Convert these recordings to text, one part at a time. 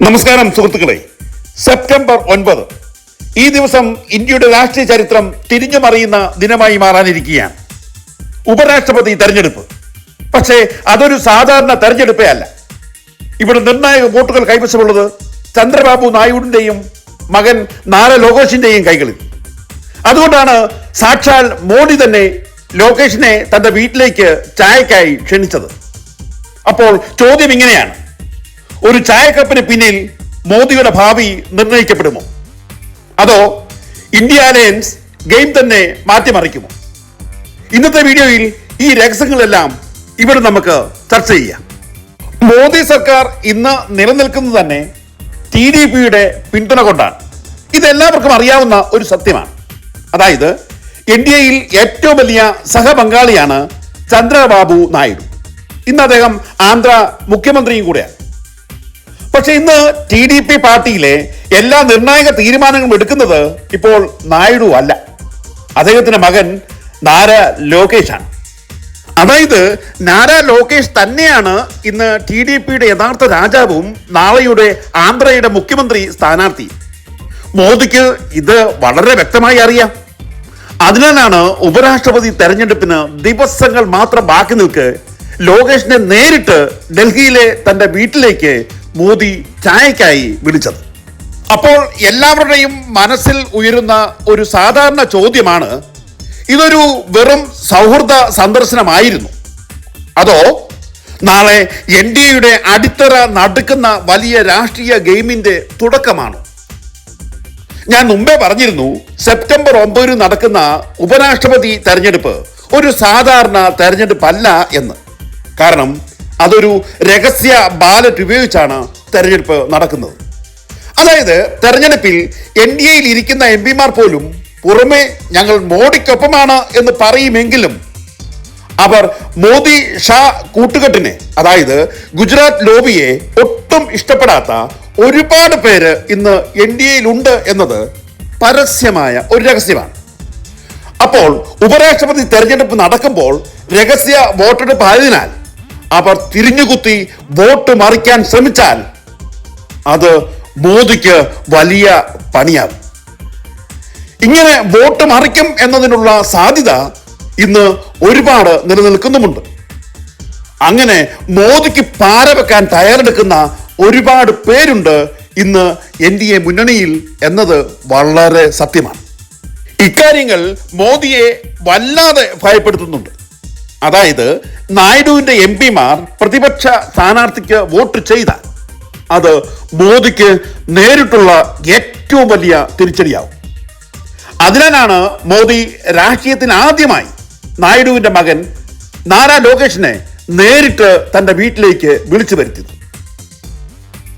നമസ്കാരം സുഹൃത്തുക്കളെ. സെപ്റ്റംബർ ഒൻപത്. ഈ ദിവസം ഇന്ത്യയുടെ രാഷ്ട്രീയ ചരിത്രം തിരിഞ്ഞു മറിയുന്ന ദിനമായി മാറാനിരിക്കുകയാണ്. ഉപരാഷ്ട്രപതി തെരഞ്ഞെടുപ്പ്. പക്ഷേ അതൊരു സാധാരണ തെരഞ്ഞെടുപ്പേ അല്ല. ഇവിടെ നിർണായക വോട്ടുകൾ കൈവശമുള്ളത് ചന്ദ്രബാബു നായിഡുവിന്റെയും മകൻ നാര ലോകേഷിന്റെയും കൈകളിൽ. അതുകൊണ്ടാണ് സാക്ഷാൽ മോഡി തന്നെ ലോകേഷിനെ തന്റെ വീട്ടിലേക്ക് ചായക്കായി ക്ഷണിച്ചത്. അപ്പോൾ ചോദ്യം ഇങ്ങനെയാണ്. ഒരു ചായക്കപ്പിന് പിന്നിൽ മോദിയുടെ ഭാവി നിർണയിക്കപ്പെടുമോ? അതോ ഇന്ത്യ അലയൻസ് ഗെയിം തന്നെ മാറ്റിമറിക്കുമോ? ഇന്നത്തെ വീഡിയോയിൽ ഈ രഹസ്യങ്ങളെല്ലാം ഇവിടെ നമുക്ക് ചർച്ച ചെയ്യാം. മോദി സർക്കാർ ഇന്ന് നിലനിൽക്കുന്നത് തന്നെ ടി ഡി പിയുടെ പിന്തുണ കൊണ്ടാണ്. ഇതെല്ലാവർക്കും അറിയാവുന്ന ഒരു സത്യമാണ്. അതായത് എൻ ഡി എയിൽ ഏറ്റവും വലിയ സഹപങ്കാളിയാണ് ചന്ദ്രബാബു നായിഡു. ഇന്ന് അദ്ദേഹം ആന്ധ്ര മുഖ്യമന്ത്രിയും കൂടെയാണ്. പക്ഷെ ഇന്ന് ടി ഡി പി പാർട്ടിയിലെ എല്ലാ നിർണായക തീരുമാനങ്ങളും എടുക്കുന്നത് ഇപ്പോൾ നായിഡു അല്ല. അദ്ദേഹത്തിന്റെ മകൻ നാര ലോകേഷാണ്. അതായത് നാര ലോകേഷ് തന്നെയാണ് ഇന്ന് ടി ഡി പിയുടെ യഥാർത്ഥ രാജാവും നാളെയുടെ ആന്ധ്രയുടെ മുഖ്യമന്ത്രി സ്ഥാനാർത്ഥി. മോദിക്ക് ഇത് വളരെ വ്യക്തമായി അറിയാം. അതിനാലാണ് ഉപരാഷ്ട്രപതി തെരഞ്ഞെടുപ്പിന് ദിവസങ്ങൾ മാത്രം ബാക്കി നിൽക്കെ ലോകേഷിനെ നേരിട്ട് ഡൽഹിയിലെ തന്റെ വീട്ടിലേക്ക് മോദി ചായക്കായി വിളിച്ചത്. അപ്പോൾ എല്ലാവരുടെയും മനസ്സിൽ ഉയരുന്ന ഒരു സാധാരണ ചോദ്യമാണ് ഇതൊരു വെറും സൗഹൃദ സന്ദർശനമായിരുന്നു. അതോ നാളെ എൻ ഡി എയുടെ അടിത്തറ നടുക്കുന്ന വലിയ രാഷ്ട്രീയ ഗെയിമിന്റെ തുടക്കമാണ്? ഞാൻ മുമ്പേ പറഞ്ഞിരുന്നു സെപ്റ്റംബർ ഒമ്പതിന് നടക്കുന്ന ഉപരാഷ്ട്രപതി തെരഞ്ഞെടുപ്പ് ഒരു സാധാരണ തെരഞ്ഞെടുപ്പല്ല എന്ന്. കാരണം അതൊരു രഹസ്യ ബാലറ്റ് ഉപയോഗിച്ചാണ് തെരഞ്ഞെടുപ്പ് നടക്കുന്നത്. അതായത് തെരഞ്ഞെടുപ്പിൽ എൻ ഡി എയിൽ ഇരിക്കുന്ന എം പിമാർ പോലും പുറമെ ഞങ്ങൾ മോഡിക്കൊപ്പമാണ് എന്ന് പറയുമെങ്കിലും അവർ മോദി ഷാ കൂട്ടുകെട്ടിനെ അതായത് ഗുജറാത്ത് ലോബിയെ ഒട്ടും ഇഷ്ടപ്പെടാത്ത ഒരുപാട് പേര് ഇന്ന് എൻ ഡി എയിലുണ്ട് എന്നത് പരസ്യമായ ഒരു രഹസ്യമാണ്. അപ്പോൾ ഉപരാഷ്ട്രപതി തെരഞ്ഞെടുപ്പ് നടക്കുമ്പോൾ രഹസ്യ വോട്ടെടുപ്പ് ആയതിനാൽ അവർ തിരിഞ്ഞുകുത്തി വോട്ട് മറിക്കാൻ ശ്രമിച്ചാൽ അത് മോദിക്ക് വലിയ പണിയാകും. ഇങ്ങനെ വോട്ട് മറിക്കും എന്നതിനുള്ള സാധ്യത ഇന്ന് ഒരുപാട് നിലനിൽക്കുന്നുമുണ്ട്. അങ്ങനെ മോദിക്ക് പാര വെക്കാൻ തയ്യാറെടുക്കുന്ന ഒരുപാട് പേരുണ്ട് ഇന്ന് എൻ ഡി എ മുന്നണിയിൽ എന്നത് വളരെ സത്യമാണ്. ഇക്കാര്യങ്ങൾ മോദിയെ വല്ലാതെ ഭയപ്പെടുത്തുന്നുണ്ട്. അതായത് നായിഡുവിന്റെ എം പിമാർ പ്രതിപക്ഷ സ്ഥാനാർത്ഥിക്ക് വോട്ട് ചെയ്താൽ അത് മോദിക്ക് നേരിട്ടുള്ള ഏറ്റവും വലിയ തിരിച്ചടിയാവും. അതിനാലാണ് മോദി രാഷ്ട്രീയത്തിന് ആദ്യമായി നായിഡുവിന്റെ മകൻ നാരാ ലോകേഷിനെ നേരിട്ട് തന്റെ വീട്ടിലേക്ക് വിളിച്ചു വരുത്തിയത്.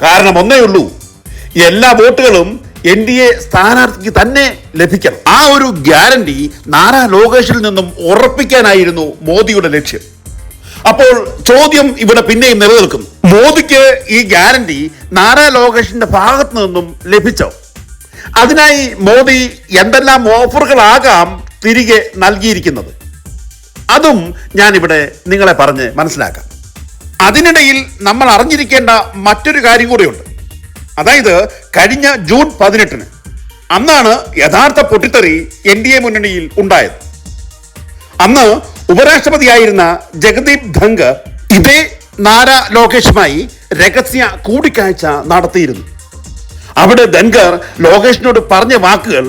കാരണം ഒന്നേ ഉള്ളൂ എല്ലാ വോട്ടുകളും എൻ ഡി എ സ്ഥാനാർത്ഥിക്ക് തന്നെ ലഭിക്കണം. ആ ഒരു ഗ്യാരണ്ടി നാരാ ലോകേഷിൽ നിന്നും ഉറപ്പിക്കാനായിരുന്നു മോദിയുടെ ലക്ഷ്യം. അപ്പോൾ ചോദ്യം ഇവിടെ പിന്നെയും നിലനിൽക്കുന്നു. മോദിക്ക് ഈ ഗ്യാരണ്ടി നാരാ ലോകേഷിന്റെ ഭാഗത്തു നിന്നും ലഭിച്ചോ? അതിനായി മോദി എന്തെല്ലാം ഓഫറുകളാകാം തിരികെ നൽകിയിരിക്കുന്നത്? അതും ഞാനിവിടെ നിങ്ങളെ പറഞ്ഞ് മനസ്സിലാക്കാം. അതിനിടയിൽ നമ്മൾ അറിഞ്ഞിരിക്കേണ്ട മറ്റൊരു കാര്യം കൂടിയുണ്ട്. അതായത് കഴിഞ്ഞ ജൂൺ പതിനെട്ടിന് അന്നാണ് യഥാർത്ഥ പൊട്ടിത്തെറി എൻ ഡി എ മുന്നണിയിൽ ഉണ്ടായത്. അന്ന് ഉപരാഷ്ട്രപതിയായിരുന്ന ജഗദീപ് ധങ്കർ ഇതേ നാര ലോകേഷുമായി രഹസ്യ കൂടിക്കാഴ്ച നടത്തിയിരുന്നു. അവിടെ ധങ്കർ ലോകേഷിനോട് പറഞ്ഞ വാക്കുകൾ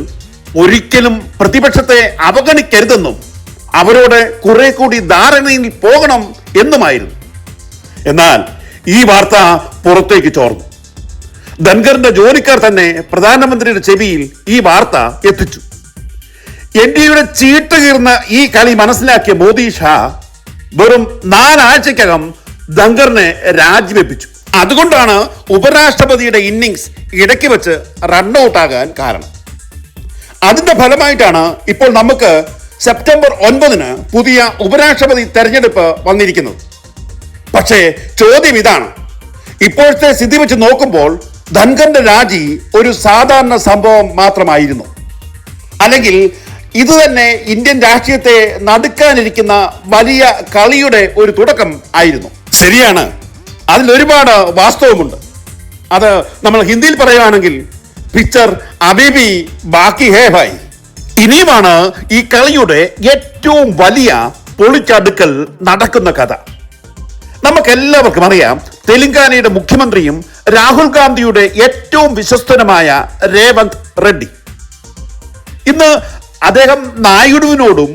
ഒരിക്കലും പ്രതിപക്ഷത്തെ അവഗണിക്കരുതെന്നും അവരോട് കുറെ കൂടി ധാരണയിൽ പോകണം എന്നുമായിരുന്നു. എന്നാൽ ഈ വാർത്ത പുറത്തേക്ക് ചോർന്നു. ധൻഖറിന്റെ ജോലിക്കാർ തന്നെ പ്രധാനമന്ത്രിയുടെ ചെവിയിൽ ഈ വാർത്ത എത്തിച്ചു. എൻ ഡി എയുടെ ചീട്ട് കീർന്ന ഈ കളി മനസ്സിലാക്കിയ മോദി ഷാ വെറും നാലാഴ്ചക്കകം ധങ്കറിനെ രാജിവെപ്പിച്ചു. അതുകൊണ്ടാണ് ഉപരാഷ്ട്രപതിയുടെ ഇന്നിങ്സ് ഇടയ്ക്ക് വെച്ച് റണ്ണൌട്ട് ആകാൻ കാരണം. അതിന്റെ ഫലമായിട്ടാണ് ഇപ്പോൾ നമുക്ക് സെപ്റ്റംബർ ഒൻപതിന് പുതിയ ഉപരാഷ്ട്രപതി തെരഞ്ഞെടുപ്പ് വന്നിരിക്കുന്നത്. പക്ഷേ ചോദ്യം ഇതാണ്. ഇപ്പോഴത്തെ സ്ഥിതി വെച്ച് നോക്കുമ്പോൾ ധൻഖറിന്റെ രാജി ഒരു സാധാരണ സംഭവം മാത്രമായിരുന്നു. അല്ലെങ്കിൽ ഇത് തന്നെ ഇന്ത്യൻ രാഷ്ട്രീയത്തെ നടുക്കാനിരിക്കുന്ന വലിയ കളിയുടെ ഒരു തുടക്കം ആയിരുന്നു. ശരിയാണ്. അതിൽ ഒരുപാട് വാസ്തവമുണ്ട്. അത് നമ്മൾ ഹിന്ദിയിൽ പറയുകയാണെങ്കിൽ പിക്ചർ അബിബി ബാക്കി ഹേ ഭായ്. ഇനിയുമാണ് ഈ കളിയുടെ ഏറ്റവും വലിയ പൊളിച്ചടുക്കൽ നടക്കുന്ന കഥ. നമുക്കെല്ലാവർക്കും അറിയാം തെലങ്കാനയുടെ മുഖ്യമന്ത്രിയും രാഹുൽ ഗാന്ധിയുടെ ഏറ്റവും വിശ്വസ്തനുമായ രേവന്ത് റെഡ്ഡി. ഇന്ന് അദ്ദേഹം നായിഡുവിനോടും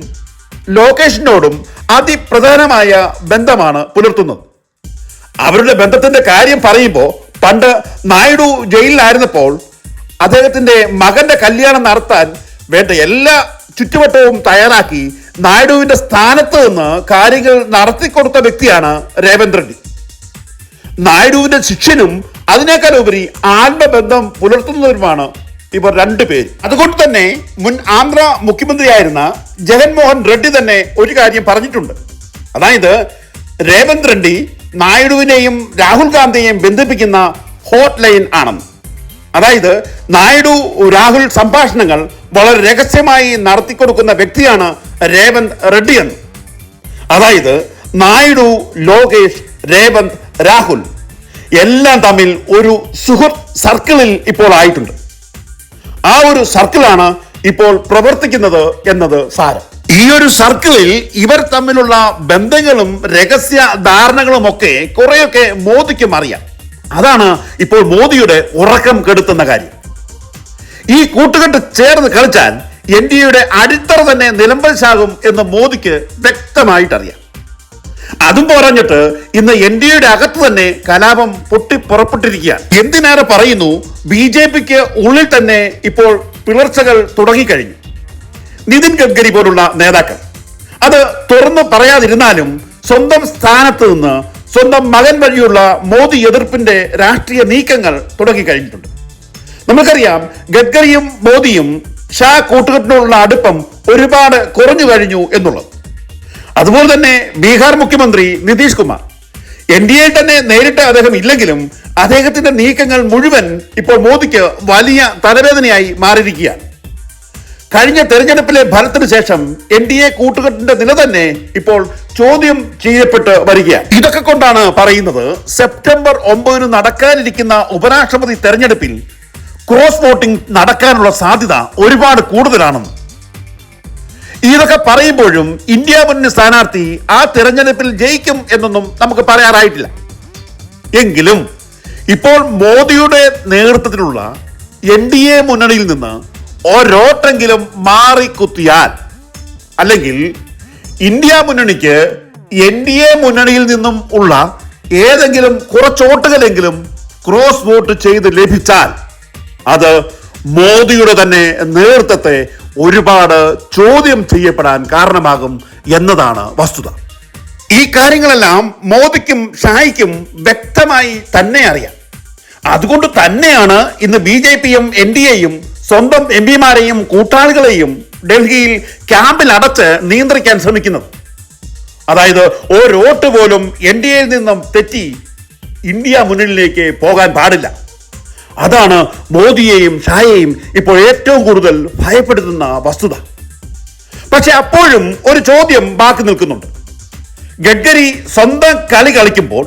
ലോകേഷിനോടും അതിപ്രധാനമായ ബന്ധമാണ് പുലർത്തുന്നത്. അവരുടെ ബന്ധത്തിന്റെ കാര്യം പറയുമ്പോൾ പണ്ട് നായിഡു ജയിലിലായിരുന്നപ്പോൾ അദ്ദേഹത്തിന്റെ മകന്റെ കല്യാണം നടത്താൻ വേണ്ട എല്ലാ ചുറ്റുവട്ടവും തയ്യാറാക്കി നായിഡുവിന്റെ സ്ഥാനത്ത് നിന്ന് കാര്യങ്ങൾ നടത്തിക്കൊടുത്ത വ്യക്തിയാണ് രേവന്ത് റെഡ്ഡി. നായിഡുവിന്റെ ശിഷ്യനും അതിനേക്കാൾ ഉപരി ആത്മബന്ധം പുലർത്തുന്നവരുമാണ് ഇവർ രണ്ടു പേര്. അതുകൊണ്ട് തന്നെ മുൻ ആന്ധ്ര മുഖ്യമന്ത്രിയായിരുന്ന ജഗൻമോഹൻ റെഡ്ഡി തന്നെ ഒരു കാര്യം പറഞ്ഞിട്ടുണ്ട്. അതായത് രേവന്ത് റെഡ്ഡി നായിഡുവിനെയും രാഹുൽ ഗാന്ധിയെയും ബന്ധിപ്പിക്കുന്ന ഹോട്ട് ലൈൻ ആണെന്ന്. അതായത് നായിഡു രാഹുൽ സംഭാഷണങ്ങൾ വളരെ രഹസ്യമായി നടത്തിക്കൊടുക്കുന്ന വ്യക്തിയാണ് രേവന്ത് റെഡ്ഡി എന്ന് അതായത് നായിഡു ലോകേഷ് രേവന്ത് രാഹുൽ. എല്ലാം തമ്മിൽ ഒരു സുഹൃത്ത് സർക്കിളിൽ ഇപ്പോൾ ആയിട്ടുണ്ട്. ആ ഒരു സർക്കിളാണ് ഇപ്പോൾ പ്രവർത്തിക്കുന്നത് എന്നത് സാരം. ഈ ഒരു സർക്കിളിൽ ഇവർ തമ്മിലുള്ള ബന്ധങ്ങളും രഹസ്യ ധാരണകളും ഒക്കെ കുറെയൊക്കെ മോദിക്കും അറിയാം. അതാണ് ഇപ്പോൾ മോദിയുടെ ഉറക്കം കെടുത്തുന്ന കാര്യം. ഈ കൂട്ടുകെട്ട് ചേർന്ന് കളിച്ചാൽ എൻ ഡി എയുടെ അടിത്തറ തന്നെ നിലമ്പശാകും എന്ന് മോദിക്ക് വ്യക്തമായിട്ടറിയാം. അതും പറഞ്ഞിട്ട് ഇന്ന് എൻ ഡി എയുടെ അകത്ത് തന്നെ കലാപം പൊട്ടിപ്പുറപ്പെട്ടിരിക്കുകയാണ് എന്തിനേറെ പറയുന്നു? ബി ജെ പിക്ക് ഉള്ളിൽ തന്നെ ഇപ്പോൾ പിളർച്ചകൾ തുടങ്ങിക്കഴിഞ്ഞു. നിതിൻ ഗഡ്കരി പോലുള്ള നേതാക്കൾ. അത് തുറന്നു പറയാതിരുന്നാലും സ്വന്തം സ്ഥാനത്ത് നിന്ന് സ്വന്തം മകൻ വഴിയുള്ള മോദി എതിർപ്പിന്റെ രാഷ്ട്രീയ നീക്കങ്ങൾ തുടങ്ങിക്കഴിഞ്ഞിട്ടുണ്ട്. നമുക്കറിയാം ഗഡ്കരിയും മോദിയും ഷാ കൂട്ടുകെട്ടിനുള്ള അടുപ്പം ഒരുപാട് കുറഞ്ഞു കഴിഞ്ഞു എന്നുള്ളത്. അതുപോലെ തന്നെ ബീഹാർ മുഖ്യമന്ത്രി Nitish Kumar. N D A തന്നെ നേരിട്ട് അദ്ദേഹം ഇല്ലെങ്കിലും അദ്ദേഹത്തിന്റെ നീക്കങ്ങൾ മുഴുവൻ ഇപ്പോൾ മോദിക്ക് വലിയ തലവേദനയായി മാറിയിരിക്കുകയാണ്. കഴിഞ്ഞ തെരഞ്ഞെടുപ്പിലെ ഫലത്തിന് ശേഷം എൻ ഡി എ കൂട്ടുകെട്ടിന്റെ നില തന്നെ ഇപ്പോൾ ചോദ്യം ചെയ്യപ്പെട്ട് വരികയാണ്. ഇതൊക്കെ കൊണ്ടാണ് പറയുന്നത് സെപ്റ്റംബർ ഒമ്പതിന് നടക്കാനിരിക്കുന്ന ഉപരാഷ്ട്രപതി തെരഞ്ഞെടുപ്പിൽ ക്രോസ് വോട്ടിംഗ് നടക്കാനുള്ള സാധ്യത ഒരുപാട് കൂടുതലാണെന്ന്. ഇതൊക്കെ പറയുമ്പോഴും ഇന്ത്യ മുന്നണി സ്ഥാനാർത്ഥി ആ തിരഞ്ഞെടുപ്പിൽ ജയിക്കും എന്നൊന്നും നമുക്ക് പറയാറായിട്ടില്ല. എങ്കിലും ഇപ്പോൾ മോദിയുടെ നേതൃത്വത്തിലുള്ള എൻ ഡി എ മുന്നണിയിൽ നിന്ന് ഒരോട്ടെങ്കിലും മാറിക്കുത്തിയാൽ അല്ലെങ്കിൽ ഇന്ത്യ മുന്നണിക്ക് എൻ ഡി എ മുന്നണിയിൽ നിന്നും ഉള്ള ഏതെങ്കിലും കുറച്ചോട്ടുകളെങ്കിലും ക്രോസ് വോട്ട് ചെയ്ത് ലഭിച്ചാൽ അത് മോദിയുടെ തന്നെ നേതൃത്വത്തെ ഒരുപാട് ചോദ്യം ചെയ്യപ്പെടാൻ കാരണമാകും എന്നതാണ് വസ്തുത. ഈ കാര്യങ്ങളെല്ലാം മോദിക്കും ഷായിക്കും വ്യക്തമായി തന്നെ അറിയാം. അതുകൊണ്ട് തന്നെയാണ് ഇന്ന് ബി ജെ പിയും എൻ ഡി എയും സ്വന്തം എം പിമാരെയും കൂട്ടാളികളെയും ഡൽഹിയിൽ ക്യാമ്പിൽ അടച്ച് നിയന്ത്രിക്കാൻ ശ്രമിക്കുന്നത്. അതായത് ഓരോട്ട് പോലും എൻ ഡി എയിൽ നിന്നും തെറ്റി ഇന്ത്യ മുന്നിലേക്ക് പോകാൻ പാടില്ല. അതാണ് മോദിയെയും ഷായെയും ഇപ്പോൾ ഏറ്റവും കൂടുതൽ ഭയപ്പെടുത്തുന്ന വസ്തുത. പക്ഷെ അപ്പോഴും ഒരു ചോദ്യം ബാക്കി നിൽക്കുന്നുണ്ട്. ഗഡ്കരി സ്വന്തം കളി കളിക്കുമ്പോൾ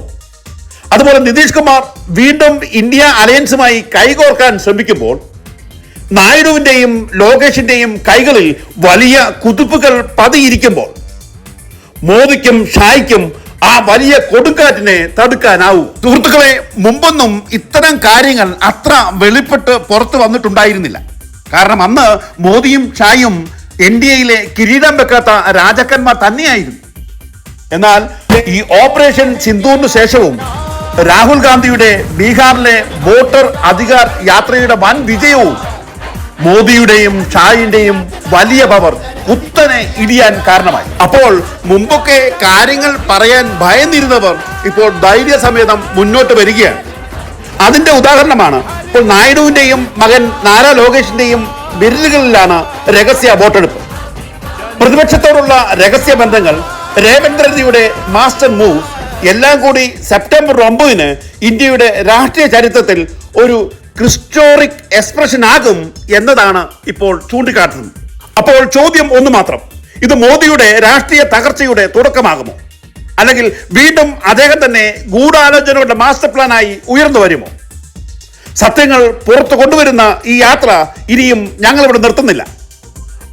അതുപോലെ നിതീഷ് കുമാർ വീണ്ടും ഇന്ത്യ അലയൻസുമായി കൈകോർക്കാൻ ശ്രമിക്കുമ്പോൾ നായിഡുവിന്റെയും ലോകേഷിന്റെയും കൈകളിൽ വലിയ കുതിപ്പുകൾ പതിയിരിക്കുമ്പോൾ മോദിക്കും ഷായ്ക്കും ആ വലിയ കൊടുങ്കാറ്റിനെ തടുക്കാനാവും. സുഹൃത്തുക്കളെ മുമ്പൊന്നും ഇത്തരം കാര്യങ്ങൾ അത്ര വെളിപ്പെട്ട് പുറത്തു വന്നിട്ടുണ്ടായിരുന്നില്ല. കാരണം അന്ന് മോദിയും ഷായും എൻ ഡി എയിലെ കിരീടം വെക്കാത്ത രാജാക്കന്മാർ തന്നെയായിരുന്നു. എന്നാൽ ഈ ഓപ്പറേഷൻ സിന്ധുവിന് ശേഷവും രാഹുൽ ഗാന്ധിയുടെ ബീഹാറിലെ വോട്ടർ അധികാർ യാത്രയുടെ വൻ വിജയവും മോദിയുടെയും ഷായിന്റെയും വലിയ പവർ കുത്തനെ ഇടിയാൻ കാരണമായി. അപ്പോൾ മുമ്പൊക്കെ കാര്യങ്ങൾ പറയാൻ ഭയന്നിരുന്നവർ ഇപ്പോൾ ധൈര്യസമേതം മുന്നോട്ട് വരികയാണ്. അതിന്റെ ഉദാഹരണമാണ് ഇപ്പോൾ നായിഡുവിന്റെയും മകൻ നാരാ ലോകേഷിന്റെയും വിരലുകളിലാണ് രഹസ്യ വോട്ടെടുപ്പ്. പ്രതിപക്ഷത്തോടുള്ള രഹസ്യ ബന്ധങ്ങൾ രേവന്ത് റെഡ്ഡിയുടെ മാസ്റ്റർ മൂവ് എല്ലാം കൂടി സെപ്റ്റംബർ ഒമ്പതിന് ഇന്ത്യയുടെ രാഷ്ട്രീയ ചരിത്രത്തിൽ ഒരു ക്രിസ്റ്റോറിക് എക്സ്പ്രഷൻ ആകും എന്നതാണ് ഇപ്പോൾ ചൂണ്ടിക്കാട്ടുന്നത് അപ്പോൾ ചോദ്യം ഒന്ന് മാത്രം. ഇത് മോദിയുടെ രാഷ്ട്രീയ തകർച്ചയുടെ തുടക്കമാകുമോ? അല്ലെങ്കിൽ വീണ്ടും അദ്ദേഹം തന്നെ ഗൂഢാലോചനകളുടെ മാസ്റ്റർ പ്ലാനായി ഉയർന്നു വരുമോ? സത്യങ്ങൾ പുറത്തു കൊണ്ടുവരുന്ന ഈ യാത്ര ഇനിയും ഞങ്ങൾ ഇവിടെ നിർത്തുന്നില്ല.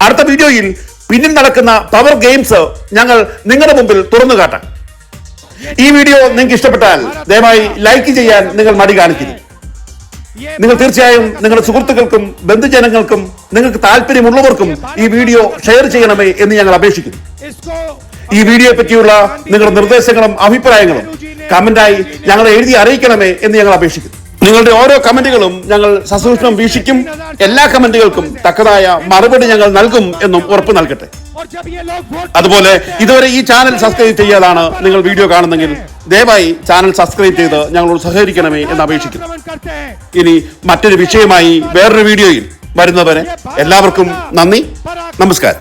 അടുത്ത വീഡിയോയിൽ പിന്നിൽ നടക്കുന്ന പവർ ഗെയിംസ് ഞങ്ങൾ നിങ്ങളുടെ മുമ്പിൽ തുറന്നു കാട്ടാം. ഈ വീഡിയോ നിങ്ങൾക്ക് ഇഷ്ടപ്പെട്ടാൽ ദയവായി ലൈക്ക് ചെയ്യാൻ നിങ്ങൾ മടി കാണിക്കുന്നു നിങ്ങൾ തീർച്ചയായും നിങ്ങളുടെ സുഹൃത്തുക്കൾക്കും ബന്ധുജനങ്ങൾക്കും നിങ്ങൾക്ക് താല്പര്യമുള്ളവർക്കും ഈ വീഡിയോ ഷെയർ ചെയ്യണമേ എന്ന് ഞങ്ങൾ അപേക്ഷിക്കുന്നു. ഈ വീഡിയോയെ പറ്റിയുള്ള നിങ്ങളുടെ നിർദ്ദേശങ്ങളും അഭിപ്രായങ്ങളും കമന്റായി ഞങ്ങളെ എഴുതി അറിയിക്കണമേ എന്ന് ഞങ്ങൾ അപേക്ഷിക്കുന്നു. നിങ്ങളുടെ ഓരോ കമന്റുകളും ഞങ്ങൾ സസൂക്ഷ്മം വീക്ഷിക്കും. എല്ലാ കമന്റുകൾക്കും തക്കതായ മറുപടി ഞങ്ങൾ നൽകും എന്നും ഉറപ്പ് നൽകട്ടെ. അതുപോലെ ഇതുവരെ ഈ ചാനൽ സബ്സ്ക്രൈബ് ചെയ്യാതാണ് നിങ്ങൾ വീഡിയോ കാണുന്നെങ്കിൽ ദയവായി ചാനൽ സബ്സ്ക്രൈബ് ചെയ്ത് ഞങ്ങളോട് സഹകരിക്കണമേ എന്ന് അപേക്ഷിക്കുന്നു. ഇനി മറ്റൊരു വിഷയമായി വേറൊരു വീഡിയോയിൽ വരുന്നവരെ എല്ലാവർക്കും നന്ദി. നമസ്കാരം.